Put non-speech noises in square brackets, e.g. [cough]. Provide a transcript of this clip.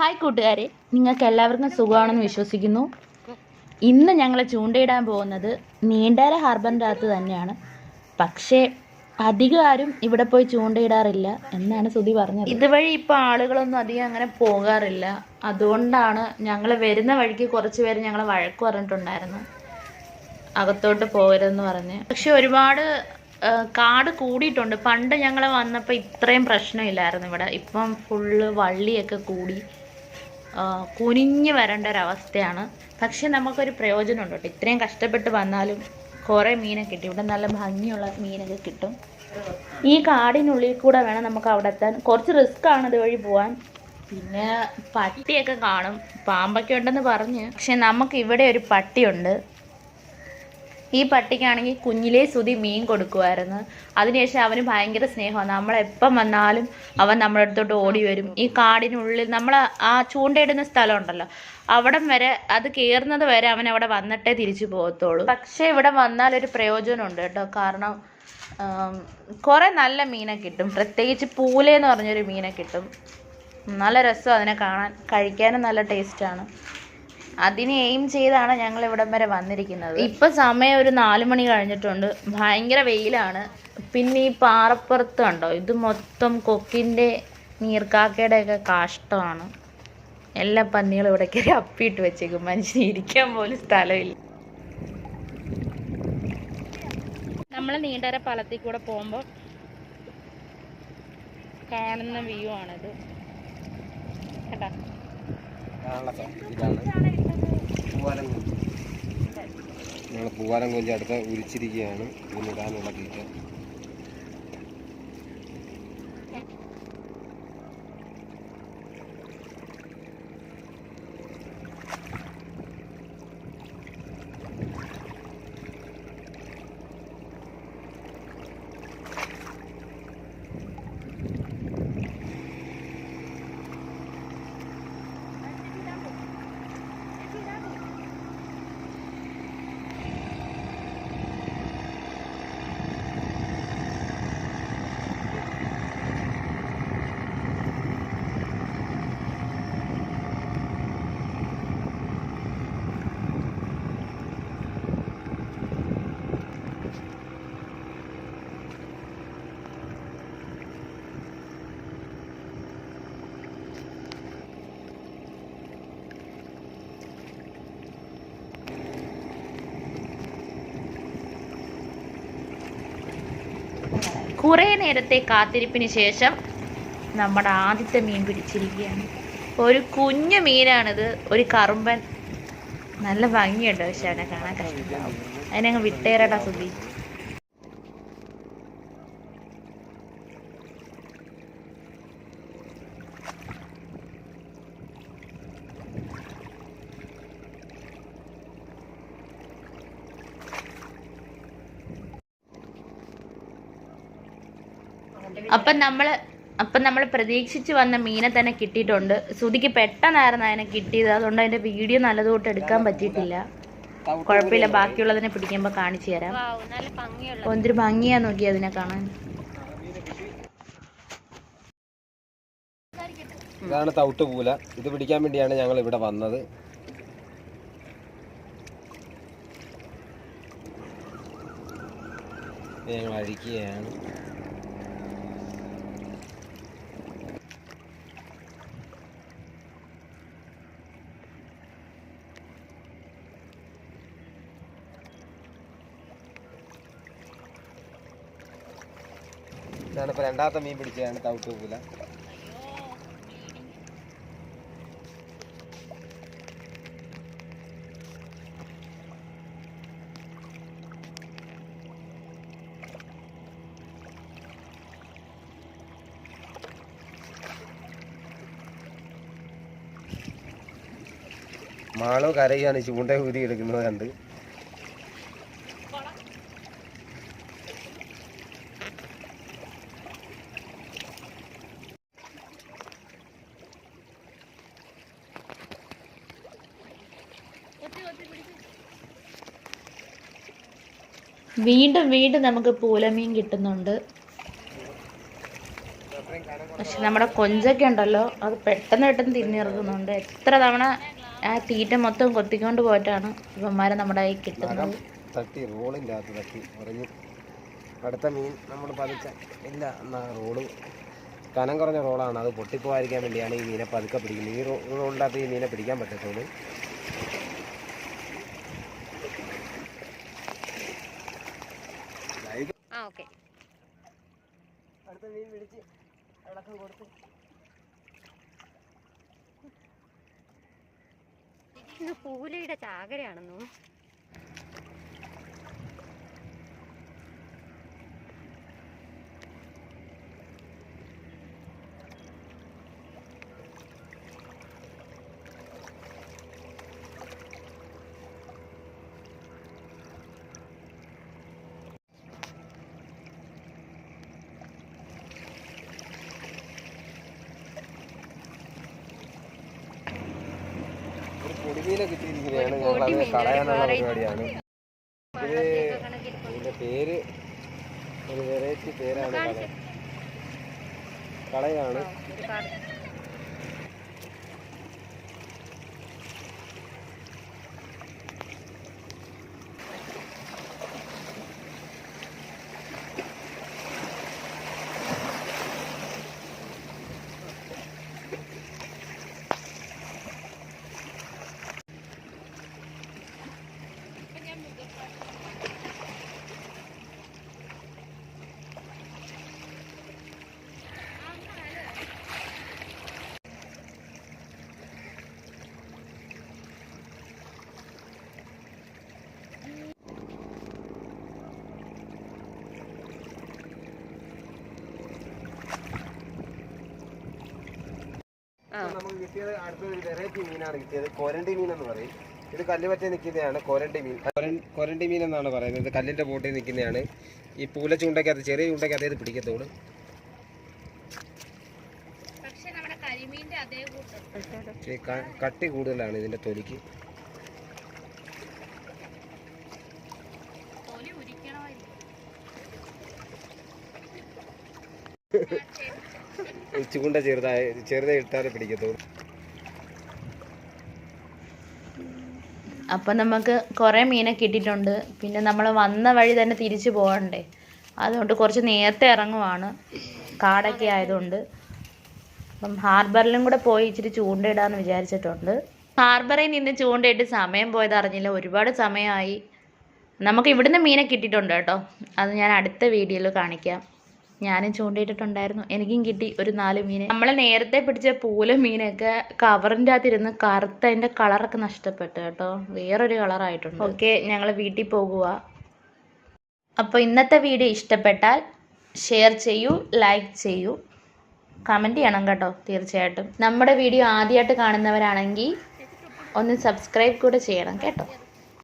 Hi കൂട്ടുകാരെ. നിങ്ങൾക്ക് എല്ലാവർക്കും സുഖമാണെന്ന് വിശ്വസിക്കുന്നു. ഇന്ന് ഞങ്ങൾ ചൂണ്ടയിടാൻ പോകുന്നത് നീണ്ടര ഹാർബറിന്റെ അകത്ത് തന്നെയാണ്. പക്ഷേ അധികം ആരും ഇവിടെ പോയി ചൂണ്ടയിടാറില്ല എന്നാണ് സുധി പറഞ്ഞത്. ഇതുവഴി ഇപ്പോൾ ആളുകളൊന്നും അധികം അങ്ങനെ പോകാറില്ല. അതുകൊണ്ടാണ് ഞങ്ങൾ വരുന്ന വഴിക്ക് കുറച്ച് പേര് ഞങ്ങളെ വഴക്ക് പറഞ്ഞിട്ടുണ്ടായിരുന്നു. അകത്തോട്ട് പോകരുതെന്ന് പറഞ്ഞ്. പക്ഷെ ഒരുപാട് കാട് കൂടിയിട്ടുണ്ട്. പണ്ട് ഞങ്ങൾ വന്നപ്പോൾ ഇത്രയും പ്രശ്നമില്ലായിരുന്നു ഇവിടെ. ഇപ്പം ഫുള്ള് വള്ളിയൊക്കെ കൂടി. കുനിഞ്ഞ് വരേണ്ട ഒരവസ്ഥയാണ്. പക്ഷെ നമുക്കൊരു പ്രയോജനമുണ്ട് കേട്ടോ. ഇത്രയും കഷ്ടപ്പെട്ട് വന്നാലും കുറേ മീനൊക്കെ കിട്ടും. ഇവിടെ നല്ല ഭംഗിയുള്ള മീനൊക്കെ കിട്ടും. ഈ കാടിനുള്ളിൽ കൂടെ വേണം നമുക്ക് അവിടെ എത്താൻ. കുറച്ച് റിസ്ക് ആണ് ഇതുവഴി പോവാൻ. പിന്നെ പട്ടിയൊക്കെ കാണും. പാമ്പൊക്കെ ഉണ്ടെന്ന് പറഞ്ഞ്. പക്ഷെ നമുക്ക് ഇവിടെ ഒരു പട്ടിയുണ്ട്. ഈ പട്ടിക്കാണെങ്കിൽ കുഞ്ഞിലേ സുതി മീൻ കൊടുക്കുമായിരുന്നു അതിനുശേഷം അവന് ഭയങ്കര സ്നേഹമാണ് നമ്മളെപ്പം വന്നാലും അവൻ നമ്മുടെ അടുത്തോട്ട് ഓടി വരും. ഈ കാടിനുള്ളിൽ നമ്മൾ ആ ചൂണ്ടയിടുന്ന സ്ഥലം ഉണ്ടല്ലോ അവിടം വരെ അത് കയറുന്നത് വരെ അവൻ അവിടെ വന്നിട്ടേ തിരിച്ചു പോകത്തുള്ളൂ. പക്ഷേ ഇവിടെ വന്നാൽ ഒരു പ്രയോജനമുണ്ട് കേട്ടോ. കാരണം കുറേ നല്ല മീനെ കിട്ടും. പ്രത്യേകിച്ച് പൂലെന്ന് പറഞ്ഞൊരു മീനെ കിട്ടും. നല്ല രസം അതിനെ കാണാൻ. കഴിക്കാനും നല്ല ടേസ്റ്റാണ്. അതിനെ എയിം ചെയ്താണ് ഞങ്ങൾ ഇവിടം വരെ വന്നിരിക്കുന്നത്. ഇപ്പൊ സമയം ഒരു നാലു മണി കഴിഞ്ഞിട്ടുണ്ട്. ഭയങ്കര വെയിലാണ്. പിന്നെ ഈ പാറപ്പുറത്ത് കണ്ടോ? ഇത് മൊത്തം കൊക്കിന്റെ നീർക്കാക്കയുടെ ഒക്കെ കാഷ്ടമാണ്. എല്ലാ പന്നികളും ഇവിടെ കയറി അപ്പിയിട്ട് വെച്ചേക്കും. മനുഷ്യന് ഇരിക്കാൻ പോലും സ്ഥലമില്ല. നമ്മൾ നീണ്ടര പാലത്തിൽ കൂടെ പോകുമ്പോൾ കാണുന്ന വ്യൂ ആണിത്. കേട്ടാ ഇതാണ് പൂവാലം കൊഞ്ച് അടുത്ത് ഉരിച്ചിരിക്കുകയാണ്. ഇതിനിടാനുള്ള തീറ്റ കുറേ നേരത്തെ കാത്തിരിപ്പിന് ശേഷം നമ്മുടെ ആദ്യത്തെ മീൻ പിടിച്ചിരിക്കുകയാണ്. ഒരു കുഞ്ഞു മീനാണിത്. ഒരു കറുമ്പൻ. നല്ല ഭംഗിയുണ്ട് പക്ഷെ അതിനെ കാണാൻ കഷ്ടമാവും അതിനങ്ങ് വിട്ടേരടാ സുധി. അപ്പം നമ്മൾ അപ്പം നമ്മൾ പ്രതീക്ഷിച്ച് വന്ന മീനെ തന്നെ കിട്ടിയിട്ടുണ്ട്. ശ്രുതിക്ക് പെട്ടെന്നായിരുന്നു അതിനെ കിട്ടിയത്. അതുകൊണ്ട് അതിന്റെ വീഡിയോ നല്ലതുകൊണ്ട് എടുക്കാൻ പറ്റിയിട്ടില്ല. കുഴപ്പമില്ല. ബാക്കിയുള്ളതിനെ പിടിക്കുമ്പോൾ കാണിച്ചു തരാം. ഒന്നിരി എന്തൊരു ഭംഗിയാ നോക്കി അതിനെ കാണാൻ. ഇതാണ് തവിട്ട് പൂല. ഇത് പിടിക്കാൻ വേണ്ടിയാണ് ഞങ്ങൾ ഇവിടെ വന്നത്. ഞങ്ങൾ അഴിക്കുകയാണ്. ഇതാണ് രണ്ടാമത്തെ മീൻ പിടിച്ചതാണ് തവിട്ട് പൂല. മാളോ കരയാണ് ചൂണ്ട ഊരി എടുക്കുന്നത് കണ്ട്. വീണ്ടും വീണ്ടും നമുക്ക് പൂലമീൻ കിട്ടുന്നുണ്ട്. പക്ഷെ നമ്മുടെ കൊഞ്ചൊക്കെ ഉണ്ടല്ലോ അത് പെട്ടെന്ന് പെട്ടെന്ന് തിന്നിറങ്ങുന്നുണ്ട് എത്ര തവണ ആ തീറ്റ മൊത്തം കൊത്തിക്കൊണ്ട് പോയിട്ടാണ് ഇവന്മാരെ നമ്മുടെ കയ്യിൽ കിട്ടുന്നത്. അടുത്ത മീൻ നമ്മൾ പതുക്ക ഇല്ല എന്നാ റോൾ. കനം കുറഞ്ഞ റോളാണ് അത് പൊട്ടിപ്പോകാതിരിക്കാൻ വേണ്ടിയാണ് ഈ മീനെ പതുക്കെ പിടിക്കുന്നത്. ഈ റോളിന്റെ അകത്ത് ഈ മീനെ പിടിക്കാൻ പറ്റത്തുള്ളൂ ആ ഓക്കെ അടുത്ത മീൻ പിടിച്ച് ഇളക്കം കൊടുത്ത്. പൂലയുടെ ചാകരയാണെന്നു? പൊടിമീനെ കിട്ടിയിരിക്കുകയാണ്. ഒരു കളയാനുള്ള പരിപാടിയാണ്. ഇത് ഇതിന്റെ പേര് ഒരു വെറൈറ്റി പേരാണ് കള കളയാണ്. നമുക്ക് കിട്ടിയത് അടുത്ത ഒരു വെറൈറ്റി മീനാണ് കിട്ടിയത്. കോരണ്ടി മീൻ എന്ന് പറയും. ഇത് കല്ലുപറ്റ നിൽക്കുന്നതാണ് കോരണ്ടി മീൻ. കൊരൻ- കൊരണ്ടി മീൻ എന്നാണ് പറയുന്നത്. കല്ലിന്റെ ബോട്ടിൽ നിൽക്കുന്നതാണ്. ഈ പൂല ചൂണ്ടക്കകത്ത് ചെറിയ ചൂണ്ടക്കകത്ത് ഇത് പിടിക്കത്തുള്ളൂ ഈ കട്ടി കൂടുതലാണ് ഇതിന്റെ തൊലിക്ക്. ഈ [laughs] ചൂണ്ട ചെറുതായി ചെറുതായി ഇട്ടാലേ പിടിക്കത്തുള്ളൂ. അപ്പം നമുക്ക് കുറേ മീനെ കിട്ടിയിട്ടുണ്ട്. പിന്നെ നമ്മൾ വന്ന വഴി തന്നെ തിരിച്ചു പോകണ്ടേ. അതുകൊണ്ട് കുറച്ച് നേരത്തെ ഇറങ്ങുവാണ്. കാടൊക്കെ ആയതുകൊണ്ട്. അപ്പം ഹാർബറിലും കൂടെ പോയി ഇച്ചിരി ചൂണ്ടയിടാന്ന് വിചാരിച്ചിട്ടുണ്ട്. ഹാർബറിൽ നിന്ന് ചൂണ്ടയിട്ട് സമയം പോയത് അറിഞ്ഞില്ല. ഒരുപാട് സമയമായി. നമുക്ക് ഇവിടുന്ന് മീനെ കിട്ടിയിട്ടുണ്ട് കേട്ടോ. അത് ഞാൻ അടുത്ത വീഡിയോയിൽ കാണിക്കാം. ഞാനും ചൂണ്ടയിട്ടിട്ടുണ്ടായിരുന്നു. എനിക്കും കിട്ടി ഒരു നാല് മീൻ നമ്മൾ നേരത്തെ പിടിച്ച പൂല മീനൊക്കെ കവറിന്റെ അകത്ത് ഇരുന്ന് കറുത്ത അതിന്റെ കളറൊക്കെ നഷ്ടപ്പെട്ടു കേട്ടോ. വേറൊരു കളറായിട്ടുണ്ട്. ഓക്കെ ഞങ്ങൾ വീട്ടിൽ പോകുക അപ്പോൾ ഇന്നത്തെ വീഡിയോ ഇഷ്ടപ്പെട്ടാൽ ഷെയർ ചെയ്യൂ ലൈക്ക് ചെയ്യൂ. കമന്റ് ചെയ്യണം കേട്ടോ തീർച്ചയായിട്ടും. നമ്മുടെ വീഡിയോ ആദ്യമായിട്ട് കാണുന്നവരാണെങ്കിൽ ഒന്ന് സബ്സ്ക്രൈബ് കൂടെ ചെയ്യണം കേട്ടോ.